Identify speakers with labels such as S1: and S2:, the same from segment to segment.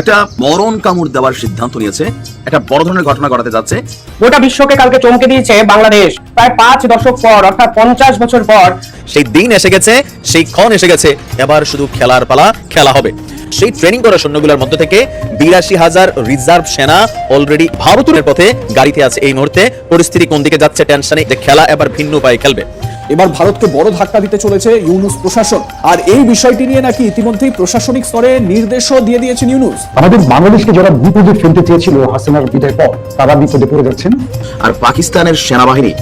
S1: একটা মরণ কামড় দেওয়ার সিদ্ধান্ত নিয়েছে একটা বড় ধরনের ঘটনা ঘটাতে যাচ্ছে।
S2: গোটা বিশ্বকে কালকে চমকে দিয়েছে বাংলাদেশ। প্রায় পাঁচ দশক পর অর্থাৎ পঞ্চাশ বছর পর
S3: সেই দিন এসে গেছে সেই ক্ষণ এসে গেছে এবার শুধু খেলার পালা খেলা হবে। সেই ট্রেনিং করা সৈন্যগুলোর মধ্য থেকে বিরাশি হাজার রিজার্ভ সেনা অলরেডি ভারতের পথে গাড়িতে আছে এই মুহূর্তে। পরিস্থিতি কোন দিকে যাচ্ছে টেনশনে যে খেলা এবার ভিন্ন উপায়ে খেলবে।
S4: এবার ভারতকে বড় ধাক্কা দিতে চলেছে ইউনুস প্রশাসন। আর এই বিষয়টি নিয়ে নাকি ইতিমধ্যেই প্রশাসনিক স্তরে নির্দেশও দিয়ে দিয়েছেন ইউনুস।
S5: আমাদের বাংলাদেশকে যারা বিপদে ফেলতে চেয়েছিল হাসিনার বিদায় পর তারা বিপদে পড়ে যাচ্ছেন।
S1: আর পাকিস্তানের সেনাবাহিনী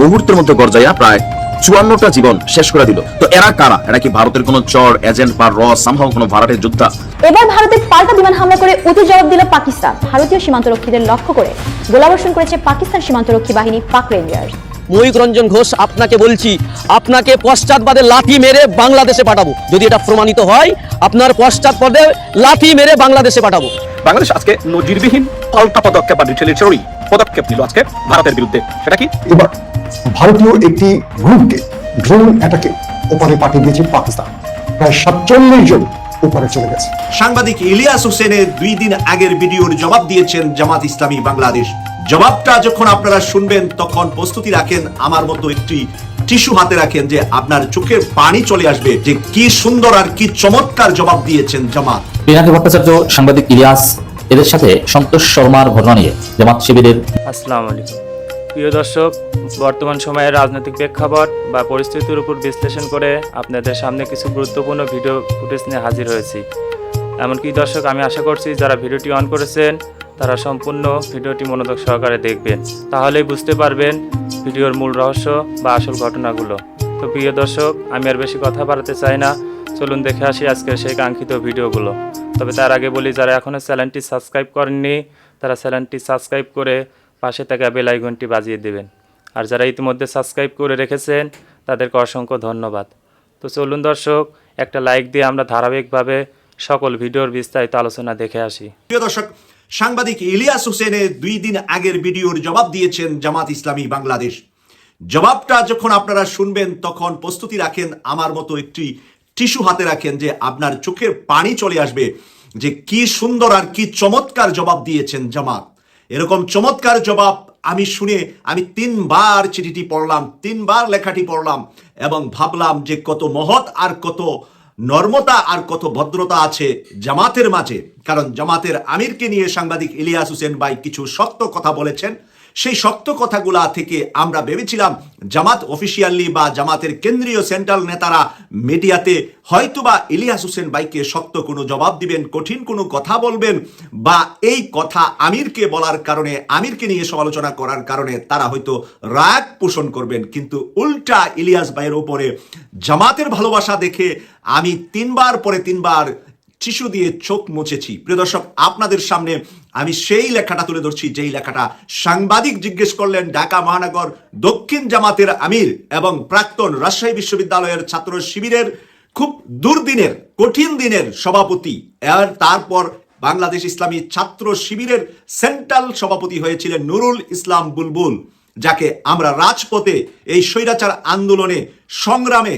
S1: মুহূর্তের মধ্যে গর্জাইয়া প্রায় চুয়ান্নটা জীবন শেষ করে দিল। তো এরা কারা? এরা কি ভারতের কোন চর এজেন্ট বা র সামহাও কোনো ভাড়াটের যোদ্ধা?
S6: এবার ভারতের পাল্টা বিমান হামলা করে উত্তর জবাব দিল পাকিস্তান। ভারতীয় সীমান্তরক্ষীদের লক্ষ্য করে গোলাবর্ষণ করেছে পাকিস্তান সীমান্তরক্ষী বাহিনী পাক রেঞ্জার্স
S7: ময়ূক রঞ্জন ঘোষ আপনাকে বলছি আপনাকে পশ্চাৎবাদে লাথি মেরে বাংলাদেশে পাঠাবো। যদি এটা প্রমাণিত হয় আপনার পশ্চাৎপদে লাথি মেরে বাংলাদেশে পাঠাবো।
S8: বাংলাদেশ আজকে নজিরবিহীন পাল্টা পদক্ষেপ বা রিটেলিটরি পদক্ষেপ নিল আজকে ভারতের বিরুদ্ধে। সেটা কি?
S5: এবার ভারতীয় একটি গ্রুপকে ড্রোন অ্যাটাকে ওপারে পাঠিয়ে দিয়েছে পাকিস্তান। প্রায় সাতচল্লিশ জন ওপারে চলে গেছে।
S9: সাংবাদিক ইলিয়াস হোসেনের দুই দিন আগের ভিডিওর জবাব দিয়েছেন জামাত ইসলামী বাংলাদেশ। জবাবটা যখন আপনারা শুনবেন তখন প্রস্তুতি রাখেন আমার মতো একটি টিস্যু হাতে রাখেন যে আপনার চোখের পানি চলে আসবে যে কি সুন্দর আর কি চমৎকার জবাব দিয়েছেন জামাত।
S10: পিনাকি ভট্টাচার্য সাংবাদিক ইলিয়াস এদের সাথে সন্তোষ শর্মার ঘটনা নিয়ে জামাত শিবিরের
S11: আসসালামু আলাইকুম। প্রিয় দর্শক, বর্তমান সময়ের রাজনৈতিক প্রেক্ষাপট বা পরিস্থিতির উপর বিশ্লেষণ করে আপনাদের সামনে কিছু গুরুত্বপূর্ণ ভিডিও ফুটেজ নিয়ে হাজির হয়েছি। এমনকি দর্শক, আমি আশা করছি যারা ভিডিওটি অন করেছেন, তারা সম্পূর্ণ ভিডিওটি মনোযোগ সহকারে দেখবেন। তাহলেই বুঝতে পারবেন ভিডিওর মূল রহস্য বা আসল ঘটনাগুলো। তো প্রিয় দর্শক, আমি আর বেশি কথা বাড়াতে চাই না। চলুন দেখে আসি আজকের সেই কাঙ্ক্ষিত ভিডিওগুলো। তবে তার আগে বলি, যারা এখনও চ্যানেলটি সাবস্ক্রাইব করেননি, তারা চ্যানেলটি সাবস্ক্রাইব করে পাশে থাকা বেল আইকনটি বাজিয়ে দেবেন। আর যারা ইতিমধ্যে সাবস্ক্রাইব করে রেখেছেন, তাদেরকে অসংখ্য ধন্যবাদ। তো চলুন দর্শক, একটা লাইক দিয়ে আমরা ধারাবাহিকভাবে সকল ভিডিওর বিস্তারিত আলোচনা দেখে আসি।
S9: প্রিয় দর্শক, সাংবাদিক ইলিয়াস হোসেনের দুই দিন আগের ভিডিওর জবাব দিয়েছেন জামাত ইসলামী বাংলাদেশ। জবাবটা যখন আপনারা শুনবেন, তখন প্রস্তুতি রাখেন, আমার মতো একটি টিস্যু হাতে রাখেন যে আপনার চোখের পানি চলে আসবে যে কি সুন্দর আর কি চমৎকার জবাব দিয়েছেন জামাত। এরকম চমৎকার জবাব আমি শুনে আমি তিনবার চিঠিটি পড়লাম, তিনবার লেখাটি পড়লাম এবং ভাবলাম যে কত মহৎ আর কত নর্মতা আর কত ভদ্রতা আছে জামাতের মাঝে। কারণ জামাতের আমিরকে নিয়ে সাংবাদিক ইলিয়াস হোসেন ভাই কিছু শক্ত কথা বলেছেন। সেই শক্ত কথাগুলা থেকে আমরা ভেবেছিলাম জামাত অফিসিয়ালি বা জামাতের কেন্দ্রীয় সেন্ট্রাল নেতারা মিডিয়াতে হয়তোবা ইলিয়াস হোসেন বাইকে শক্ত কোনো জবাব দিবেন, কঠিন কোনো কথা বলবেন বা এই কথা আমিরকে বলার কারণে, আমিরকে নিয়ে সমালোচনা করার কারণে তারা হয়তো রাগ পোষণ করবেন। কিন্তু উল্টা ইলিয়াস ভাইয়ের উপরে জামাতের ভালোবাসা দেখে আমি তিনবার পরে তিনবার টিস্যু দিয়ে চোখ মুছেছি। প্রিয় দর্শক, আপনাদের সামনে আমি সেই লেখাটা তুলে ধরছি, যেই লেখাটা সাংবাদিক জিজ্ঞেস করলেন ঢাকা মহানগর দক্ষিণ জামাতের আমির এবং প্রাক্তন রাজশাহী বিশ্ববিদ্যালয়ের ছাত্র শিবিরের খুব দুর্দিনের, কঠিন দিনের সভাপতি। আর তারপর বাংলাদেশ ইসলামী ছাত্র শিবিরের সেন্ট্রাল সভাপতি হয়েছিলেন নুরুল ইসলাম বুলবুল, যাকে আমরা রাজপথে এই স্বৈরাচার আন্দোলনে সংগ্রামে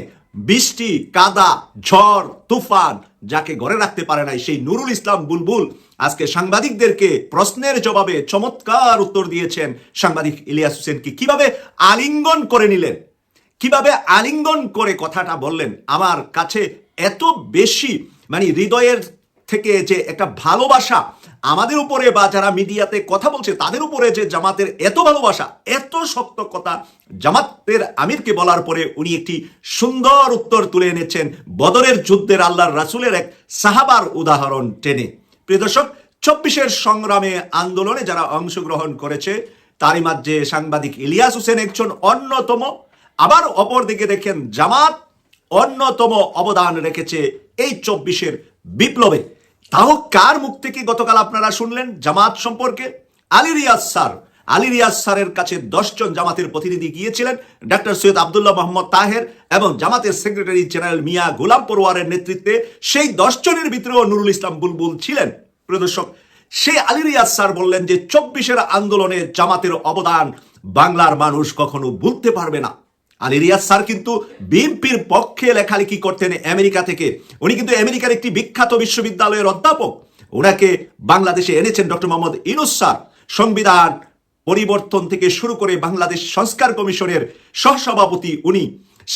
S9: বৃষ্টি, কাদা, ঝড়, তুফান যাকে গড়ে রাখতে পারে নাই, সেই নুরুল ইসলাম বুলবুল আজকে সাংবাদিকদেরকে প্রশ্নের জবাবে চমৎকার উত্তর দিয়েছেন সাংবাদিক ইলিয়াস হোসেনকে। কীভাবে আলিঙ্গন করে নিলেন? কীভাবে আলিঙ্গন করে কথাটা বললেন? আমার কাছে এত বেশি মানে হৃদয়ের থেকে যে একটা ভালোবাসা আমাদের উপরে বা যারা মিডিয়াতে কথা বলছে, তাদের উপরে যে জামাতের এত ভালোবাসা, এত শক্ত কথা জামাতের আমিরকে বলার পরে উনি একটি সুন্দর উত্তর তুলে এনেছেন বদরের যুদ্ধের আল্লাহর রাসুলের এক সাহাবার উদাহরণ টেনে। প্রিয় দর্শক, চব্বিশের সংগ্রামে আন্দোলনে যারা অংশগ্রহণ করেছে, তারই মাঝে সাংবাদিক ইলিয়াস হোসেন একজন অন্যতম। আবার অপরদিকে দেখেন জামাত অন্যতম অবদান রেখেছে এই চব্বিশের বিপ্লবে। তাও কার মুখ থেকে গতকাল আপনারা শুনলেন জামাত সম্পর্কে? আলী রিয়াজ স্যার। আলী রিয়াজ স্যারের কাছে দশজন জামাতের প্রতিনিধি গিয়েছিলেন, ডাক্তার সৈয়দ আবদুল্লাহ মোহাম্মদ তাহের এবং জামাতের সেক্রেটারি জেনারেল মিয়া গোলাম পরোয়ারের নেতৃত্বে সেই দশজনের ভিতরেও নুরুল ইসলাম বুলবুল ছিলেন। প্রদর্শক সেই আলী রিয়াজ স্যার বললেন যে, চব্বিশের আন্দোলনে জামাতের অবদান বাংলার মানুষ কখনো ভুলতে পারবে না। আলী রিয়াজ স্যার কিন্তু বিএনপির পক্ষে লেখালেখি করতেন আমেরিকা থেকে। উনি কিন্তু আমেরিকার একটি বিখ্যাত বিশ্ববিদ্যালয়ের অধ্যাপক। ওনাকে বাংলাদেশে এনেছেন ডক্টর মোহাম্মদ ইনুস স্যার। সংবিধান পরিবর্তন থেকে শুরু করে বাংলাদেশ সংস্কার কমিশনের সহসভাপতি উনি।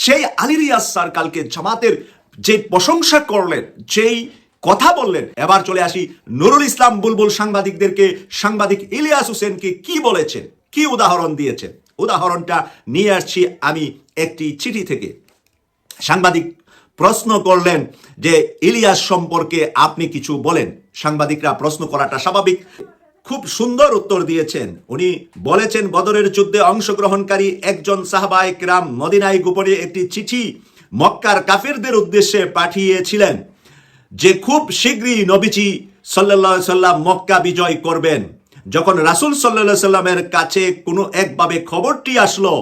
S9: সেই আলী রিয়াজ স্যার কালকে জামাতের যে প্রশংসা করলেন, যেই কথা বললেন, এবার চলে আসি নুরুল ইসলাম বুলবুল সাংবাদিকদেরকে। সাংবাদিক ইলিয়াস হোসেনকে কি বলেছেন? কি উদাহরণ দিয়েছেন? উদাহরণটা নিয়ে আসছি আমি একটি চিঠি থেকে। সাংবাদিক প্রশ্ন করলেন যে, ইলিয়াস সম্পর্কে আপনি কিছু বলেন। সাংবাদিকরা প্রশ্ন করাটা স্বাভাবিক। খুব সুন্দর উত্তর দিয়েছেন। উনি বলেছেন, বদরের যুদ্ধে অংশগ্রহণকারী একজন সাহাবায়ে কেরাম মদিনায় গোপনে একটি চিঠি মক্কার কাফিরদের উদ্দেশ্যে পাঠিয়েছিলেন যে, খুব শীঘ্রই নবীজি সাল্লাহ সাল্লাম মক্কা বিজয় করবেন। যখন রাসূল সাল্লাহ সাল্লামের কাছে কোনো একভাবে খবরটি আসলো,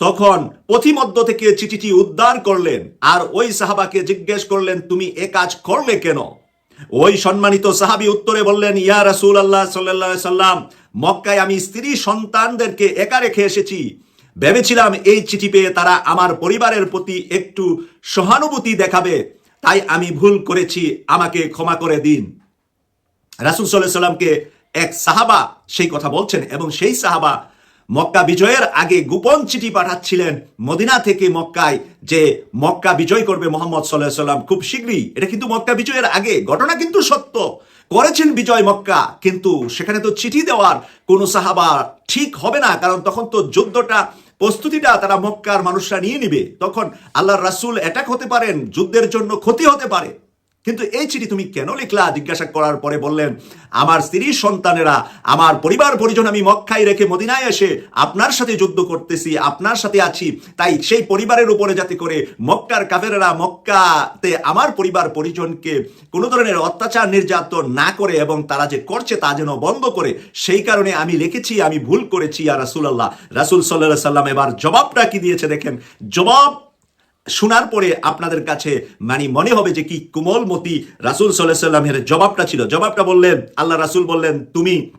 S9: তখন পথিমধ্য থেকে চিঠিটি উদ্ধার করলেন আর ওই সাহাবাকে জিজ্ঞেস করলেন, তুমি এ কাজ করলে কেন? ওই সম্মানিত সাহাবি উত্তরে বললেন, ইয়া রাসূল আল্লাহ সাল্লাহ সাল্লাম, মক্কায় আমি স্ত্রী সন্তানদেরকে একা রেখে এসেছি। ভেবেছিলাম এই চিঠি পেয়ে তারা আমার পরিবারের প্রতি একটু সহানুভূতি দেখাবে, তাই আমি ভুল করেছি, আমাকে ক্ষমা করে দিন। রাসুল সাল্লাহ সাল্লামকে এক সাহাবা সেই কথা বলছেন এবং সেই সাহাবা মক্কা বিজয়ের আগে গোপন চিঠি পাঠাচ্ছিলেন মদিনা থেকে মক্কায় যে মক্কা বিজয় করবে মোহাম্মদ সাল্লাহ সাল্লাম খুব শীঘ্রই। এটা কিন্তু মক্কা বিজয়ের আগে, ঘটনা কিন্তু সত্য। করেছেন বিজয় মক্কা, কিন্তু সেখানে তো চিঠি দেওয়ার কোনো সাহাবা ঠিক হবে না, কারণ তখন তো যুদ্ধটা, প্রস্তুতিটা তারা মক্কার মানুষরা নিয়ে নিবে। তখন আল্লাহর রাসূল অ্যাটাক হতে পারেন, যুদ্ধের জন্য ক্ষতি হতে পারে। কিন্তু এই চিঠি তুমি কেন লিখলা? জিজ্ঞাসা করার পরে বললেন, আমার স্ত্রী, সন্তানেরা, আমার পরিবার পরিজন আমি মক্কায় রেখে মদিনায় এসে আপনার সাথে যুদ্ধ করতেছি, আপনার সাথে আছি। তাই সেই পরিবারের উপরে যাতে করে মক্কার কাফেরেরা মক্কাতে আমার পরিবার পরিজনকে কোনো ধরনের অত্যাচার, নির্যাতন না করে এবং তারা যে করছে তা যেন বন্ধ করে, সেই কারণে আমি লিখেছি, আমি ভুল করেছি আর রাসুল আল্লাহ রাসুল সাল্লাহ সাল্লাম এবার জবাবটা কি দিয়েছে দেখেন? জবাব শোনার পরে আপনাদের কাছে মানে মনে হবে যে কি কোমলমতি রাসুল সাল্লাহ সাল্লামের জবাবটা ছিল। জবাবটা বললেন, আল্লাহ রাসুল বললেন, তুমি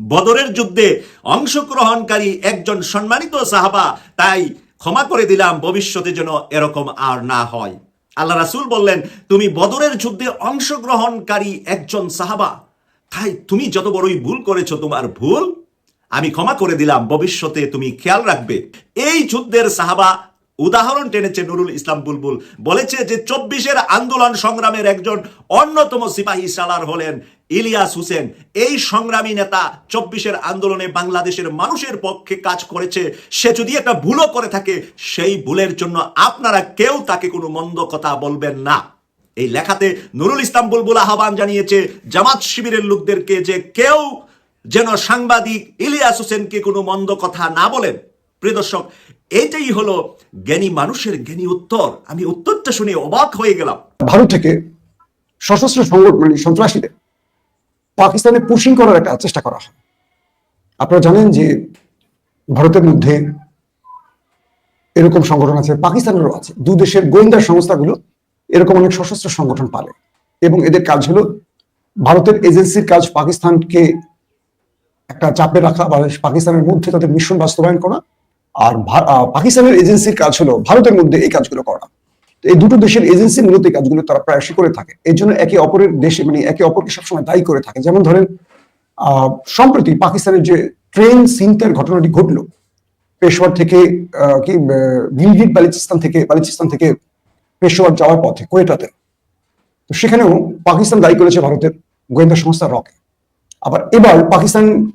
S9: বদরের যুদ্ধে অংশগ্রহণকারী একজন সম্মানিত সাহাবা, তাই ক্ষমা করে দিলাম, ভবিষ্যতে যেন এরকম আর না হয়। আল্লাহ রাসুল বললেন, তুমি বদরের যুদ্ধে অংশগ্রহণকারী একজন সাহাবা, তাই তুমি যত বড়ই ভুল করেছ, তোমার ভুল আমি ক্ষমা করে দিলাম, ভবিষ্যতে তুমি খেয়াল রাখবে। এই যুদ্ধের সাহাবা উদাহরণ টেনেছে নুরুল ইসলাম বুলবুল। বলেছে যে চব্বিশের আন্দোলন সংগ্রামের একজন অন্যতম সিপাহী সালার হলেন ইলিয়াস হোসেন। এই সংগ্রামী নেতা চব্বিশের আন্দোলনে বাংলাদেশের মানুষের পক্ষে কাজ করেছে। সে যদি একটা ভুলও করে থাকে, সেই ভুলের জন্য আপনারা কেউ তাকে কোনো মন্দ কথা বলবেন না। এই লেখাতে নুরুল ইসলাম বুলবুল আহ্বান জানিয়েছে, জামাত শিবিরের লোকদেরকে যে কেউ যেন সাংবাদিক ইলিয়াস হোসেনকে কোনো মন্দ কথা না বলেন প্রিয় দর্শক, এটাই হলো জ্ঞানী মানুষের জ্ঞানী উত্তর। আমি উত্তরটা শুনে অবাক হয়ে গেলাম।
S5: ভারত থেকে সশস্ত্র সংগঠন সন্ত্রাসীদের পাকিস্তানে পুশিং করার একটা চেষ্টা করা হয়। আপনারা জানেন যে ভারতের মধ্যে এরকম সংগঠন আছে, পাকিস্তানেরও আছে। দু দেশের গোয়েন্দা সংস্থাগুলো এরকম অনেক সশস্ত্র সংগঠন পালে। এবং এদের কাজ হলো ভারতের এজেন্সির কাজ পাকিস্তানকে একটা চাপে রাখা বা পাকিস্তানের মধ্যে তাদের মিশন বাস্তবায়ন করা আর পাকিস্তানের এজেন্সির কাজ হলো ভারতের মধ্যে এই কাজগুলো করা। এই দুটো দেশের এজেন্সি মূলত এই কাজগুলো তারা প্রায়শই করে থাকে। এই জন্য একে অপরের দেশে মানে একে অপরকে সবসময় দায়ী করে থাকে। যেমন ধরেন সম্প্রতি পাকিস্তানের যে ট্রেন সিনতের ঘটনাটি ঘটলো পেশোয়ার থেকে কি গিলগিট বালিচিস্তান থেকে বালিচিস্তান থেকে পেশোয়ার যাওয়ার পথে, কোয়েটাতে। তো সেখানেও পাকিস্তান দায়ী করেছে ভারতের গোয়েন্দা সংস্থা রকে। আবার এবার পাকিস্তান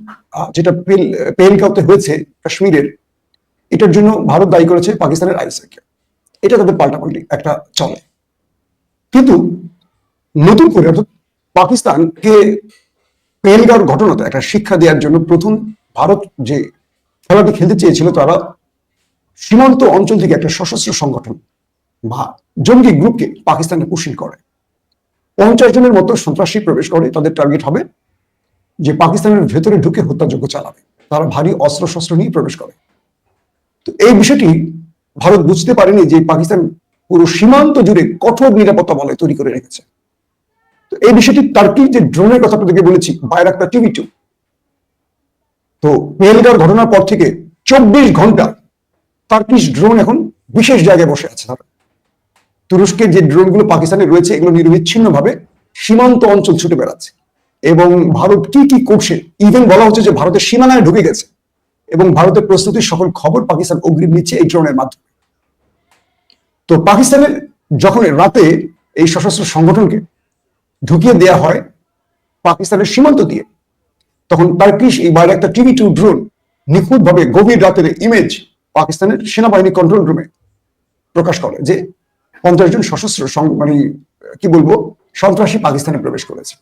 S5: যেটা পেল- পেহেলগাঁওতে হয়েছে, কাশ্মীরের এটার জন্য ভারত দায়ী করেছে পাকিস্তানের আইএসআইকে। এটা তাদের পাল্টাপাল্টি একটা চলে। কিন্তু নতুন করে অর্থাৎ পাকিস্তানকে পেহেলগাঁওর ঘটনাতে একটা শিক্ষা দেওয়ার জন্য প্রথম ভারত যে খেলাটি খেলতে চেয়েছিল তারা সীমান্ত অঞ্চল থেকে একটা সশস্ত্র সংগঠন বা জঙ্গি গ্রুপকে পাকিস্তানে পুশিং করে। পঞ্চাশ জনের মতো সন্ত্রাসী প্রবেশ করে তাদের টার্গেট হবে যে পাকিস্তানের ভেতরে ঢুকে হত্যাযজ্ঞ চালাবে। তারা ভারী অস্ত্র শস্ত্র নিয়ে প্রবেশ করে। তো এই বিষয়টি ভারত বুঝতে পারেনি যে পাকিস্তান পুরো সীমান্ত জুড়ে কঠোর নিরাপত্তা বলয় তৈরি করে রেখেছে। তো এই বিষয়টি টার্কির যে ড্রোনের কথা আপনাদেরকে বলেছি, বাইরাক্তা টিভি টু, তো পেহেলগাঁওর ঘটনার পর থেকে চব্বিশ ঘণ্টা টার্কিশ ড্রোন এখন বিশেষ জায়গায় বসে আছে তারা। তুরস্কের যে ড্রোনগুলো পাকিস্তানে রয়েছে, এগুলো নিরবিচ্ছিন্ন ভাবে সীমান্ত অঞ্চল ছুটে বেড়াচ্ছে। এবং ভারত কি কি করছে ইভেন বলা হচ্ছে যে ভারতের সীমানায় ঢুকে গেছে। এবং ভারতের প্রস্তুতির সকল খবর পাকিস্তান অগ্রিম নিচ্ছে এই ড্রোনের মাধ্যমে। তো পাকিস্তানের যখন রাতে এই সশস্ত্র সংগঠনকে ঢুকিয়ে দেয়া হয়, পাকিস্তানের সীমান্ত দিয়ে, তখন টার্কিশ বাইরে একটা টিভি টু ড্রোন নিখুঁতভাবে গভীর রাতের ইমেজ পাকিস্তানের সেনাবাহিনী কন্ট্রোল রুমে প্রকাশ করে যে পঞ্চাশ জন সশস্ত্র মানে কি বলব, সন্ত্রাসী পাকিস্তানে প্রবেশ করেছে।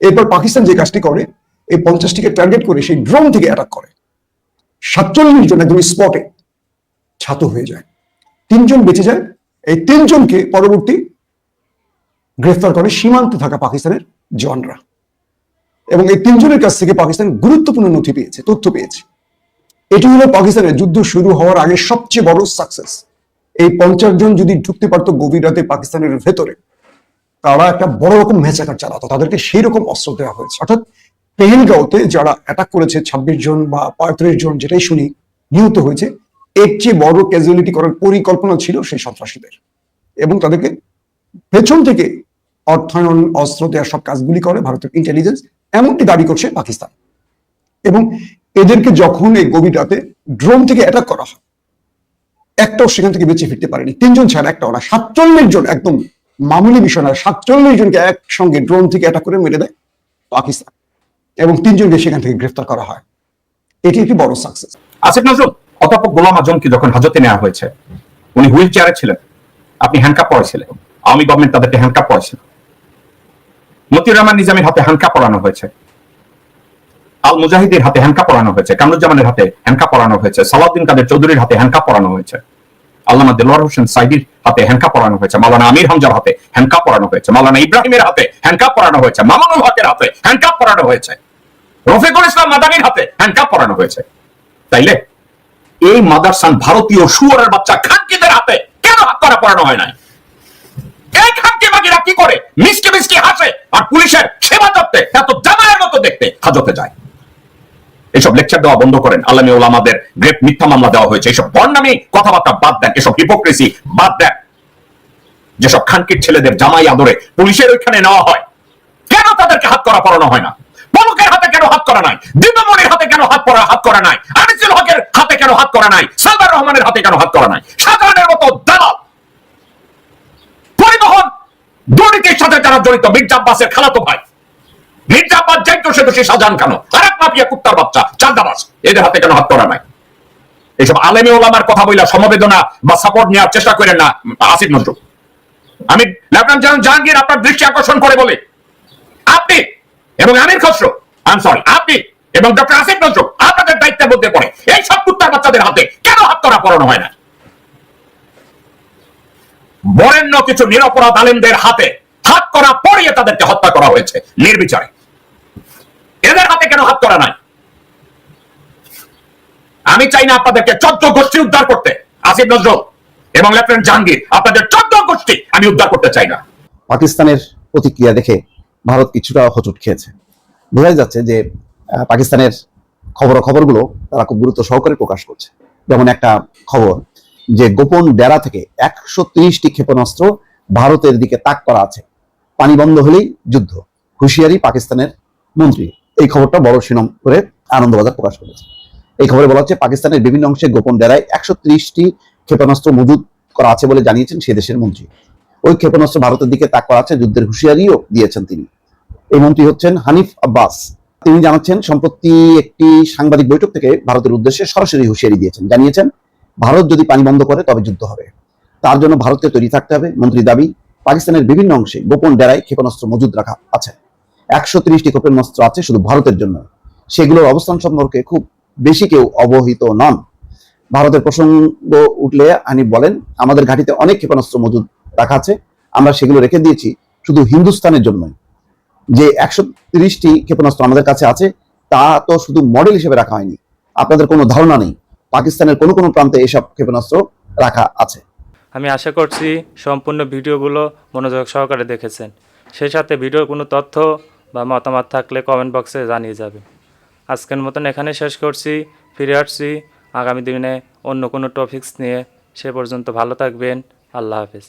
S5: এরপর পাকিস্তান যে কাজটি করে, এই পঞ্চাশটিকে টার্গেট করে সেই ড্রোন থেকে অ্যাটাক করে। সাতচল্লিশ জন একদম স্পটে ছাত হয়ে যায়। তিনজন বেঁচে যায়। এই তিনজনকে পরবর্তী গ্রেফতার করে সীমান্তে থাকা পাকিস্তানের জওয়ানরা। এবং এই তিনজনের কাছ থেকে পাকিস্তান গুরুত্বপূর্ণ নথি পেয়েছে, তথ্য পেয়েছে। এটি হলো পাকিস্তানের যুদ্ধ শুরু হওয়ার আগে সবচেয়ে বড় সাকসেস এই পঞ্চাশ জন যদি ঢুকতে পারতো গভীর রাতে পাকিস্তানের ভেতরে, তারা একটা বড় রকম মেচাকার চালাতো। তাদেরকে সেই রকম অস্ত্র দেওয়া হয়েছে। অর্থাৎ পেহেলগাঁওতে যারা অ্যাটাক করেছে ছাব্বিশ জন বা পঁয়ত্রিশ জন যেটাই শুনি, নিহত হয়েছে, এর চেয়ে বড় ক্যাজুয়ালিটি করার পরিকল্পনা ছিল সেই সন্ত্রাসীদের। এবং তাদেরকে পেছন থেকে অর্থায়ন, অস্ত্র দেওয়ার সব কাজগুলি করে ভারতের ইন্টেলিজেন্স এমনটি দাবি করছে পাকিস্তান। এবং এদেরকে যখন এই গভীর রাতে ড্রোন থেকে অ্যাটাক করা হয়, একটাও সেখান থেকে বেঁচে ফিরতে পারেনি। তিনজন ছাড়া একটাও না, সাতচল্লিশ জন একদম মামুলি বিষয় না, সাতচল্লিশ জনকে একসঙ্গে ড্রোন থেকে অ্যাটাক করে মেরে দেয় পাকিস্তান। এবং তিনজনকে সেখান থেকে গ্রেফতার করা হয়। এটি একটি বড় সাকসেস
S8: আসিফ নজরুল, অধ্যাপক গোলাম আজমকে যখন হাজতে নেওয়া হয়েছে, উনি হুইল চেয়ারে ছিলেন, আপনি হ্যান্ডকাপ পড়েছিলেন আওয়ামী গভর্নমেন্ট তাদেরকে হ্যান্ডকাপ পড়েছিল মতিউর রহমান নিজামের হাতে হ্যান্ডকাপ পড়ানো হয়েছে আল মুজাহিদের হাতে হ্যান্ডকাপ পড়ানো হয়েছে, কামরুজ্জামানের হাতে হ্যান্ডকাপ পড়ানো হয়েছে, সালাউদ্দিন কাদের চৌধুরীর হাতে হ্যান্ডকাপ পড়ানো হয়েছে, আল্লামা দেলোয়ার হোসেন সাইদির হাতে হ্যান্ডকাপ পড়ানো হয়েছে, মাওলানা আমির হামজার হাতে হ্যান্ডকাপ পড়ানো হয়েছে, মাওলানা ইব্রাহিমের হাতে হ্যান্ডকাপ পড়ানো হয়েছে, মামানুল হকের হাতে হ্যান্ডকাপ পড়ানো হয়েছে। রফিকুল ইসলাম মাদানির হাতে হ্যান্ডকাপ পড়ানো হয়েছে। তাইলে এই মাদারসান ভারতীয় শুয়ারের বাচ্চা খানকিদের হাতে কেন হাত করা পড়ানো হয় নাই? এই খানকি বাগিরা কি করে? মিষ্টি মিষ্টি হাসে আর পুলিশের সেবা এত জামায়ের মতো দেখতে হাজতে যায়। লেকচার দেওয়া বন্ধ করেন। ওলামাদের গ্রেপ মিথ্যা মামলা দেওয়া হয়েছে। বর্ণামি কথাবার্তা বাদ দেন। এসব হিপোক্রেসি বাদ দেন। যেসব খানকির ছেলেদের জামাই আদরে পুলিশের ওইখানে নেওয়া হয়, কেন তাদেরকে হাত করা পড়ানো হয় না? পলকের হাতে কেন হাত করা নাই? দিবামণির হাতে কেন হাত পরা হাত করা নাই? আনিসুল হকের হাতে কেন হাত করা নাই? সালমান রহমানের হাতে কেন হাত করা নাই? শাহজাহানের মতো দালাল। পরিবহন দুর্নীতির সাথে যারা জড়িত, মির্জা আব্বাসের খালাতো ভাই। মির্জা আব্বাস যাইতো সে দোষী, শাহজাহান কেন? আর এক মাফিয়া কুত্তার বাচ্চা চান্দাবাস এদের হাতে কেন হাত করা নাই? এইসব আলেমে ওলামার কথা বইলা সমবেদনা বা সাপোর্ট নেওয়ার চেষ্টা করেন না আসিফ নজরুল। আমি লেফটেন্যান্ট জাহাঙ্গীর আপনার দৃষ্টি আকর্ষণ করে বলি। আপনি এবং আমির খসরু আই সরি আপনি এবং ডক্টর আসিফ নজরুল আপনাদের দায়িত্বের মধ্যে পড়ে। এই সব কুত্তার বাচ্চাদের হাতে কেন হাত করা পড়ানো হয় না? বরেণ্য কিছু নিরপরাধ আলেমদের হাতে হাত করা পড়িয়ে তাদেরকে হত্যা করা হয়েছে, নির্বিচারে। এদের হাতে কেন হাত করা নাই? আমি চাই না আপনাদেরকে চোদ্দ গোষ্ঠী উদ্ধার করতে, আসিফ নজরুল এবং লেফটেন্যান্ট জাহাঙ্গীর, আপনাদের চোদ্দ গোষ্ঠী আমি উদ্ধার করতে চাই না।
S12: পাকিস্তানের প্রতিক্রিয়া দেখে ভারত কিছুটা হোঁচট খেয়েছে। বোঝাই যাচ্ছে যে পাকিস্তানের খবর খবরগুলো তারা খুব গুরুত্ব সহকারে প্রকাশ করছে। যেমন একটা খবর যে, গোপন ডেরা থেকে একশো ত্রিশটি ক্ষেপণাস্ত্র ভারতের দিকে তাক করা আছে। পানি বন্ধ হলেই যুদ্ধ। হুঁশিয়ারি পাকিস্তানের মন্ত্রী। এই খবরটা বড় শিরোনাম করে আনন্দবাজার প্রকাশ করেছে। এই খবরে বলা হচ্ছে, পাকিস্তানের বিভিন্ন অংশে গোপন ডেরায় একশো ত্রিশটি ক্ষেপণাস্ত্র মজুদ করা আছে বলে জানিয়েছেন সে দেশের মন্ত্রী। ওই ক্ষেপণাস্ত্র ভারতের দিকে তাক করা আছে, যুদ্ধের হুঁশিয়ারিও দিয়েছেন তিনি। এই মন্ত্রী হচ্ছেন হানিফ আব্বাস। তিনি জানাচ্ছেন, সম্প্রতি একটি সাংবাদিক বৈঠক থেকে ভারতের উদ্দেশ্যে সরাসরি হুঁশিয়ারি দিয়েছেন। জানিয়েছেন, ভারত যদি পানি বন্ধ করে, তবে যুদ্ধ হবে। তার জন্য ভারতকে তৈরি থাকতে হবে। মন্ত্রী দাবি, পাকিস্তানের বিভিন্ন অংশে গোপন ডেরায় ক্ষেপণাস্ত্র মজুদ রাখা আছে। একশো ত্রিশটি ক্ষেপণাস্ত্র আছে শুধু ভারতের জন্য। সেগুলোর অবস্থান সম্পর্কে খুব বেশি কেউ অবহিত নন। ভারতের প্রসঙ্গ উঠলে হানিফ বলেন, আমাদের ঘাটিতে অনেক ক্ষেপণাস্ত্র মজুদ রাখা আছে। আমরা সেগুলো রেখে দিয়েছি শুধু হিন্দুস্তানের জন্যই। যে একশো তিরিশটি ক্ষেপণাস্ত্র আমাদের কাছে আছে, তা তো শুধু মডেল হিসেবে রাখা হয়নি। আপনাদের কোনো ধারণা নেই, পাকিস্তানের কোনো কোনো প্রান্তে এসব ক্ষেপণাস্ত্র রাখা আছে।
S11: আমি আশা করছি সম্পূর্ণ ভিডিওগুলো মনোযোগ সহকারে দেখেছেন। সেই সাথে ভিডিওর কোনো তথ্য বা মতামত থাকলে কমেন্ট বক্সে জানিয়ে যাবে আজকের মতন এখানে শেষ করছি। ফিরে আসছি আগামী দিনে অন্য কোনো টপিকস নিয়ে। সে পর্যন্ত ভালো থাকবেন। আল্লাহ হাফেজ।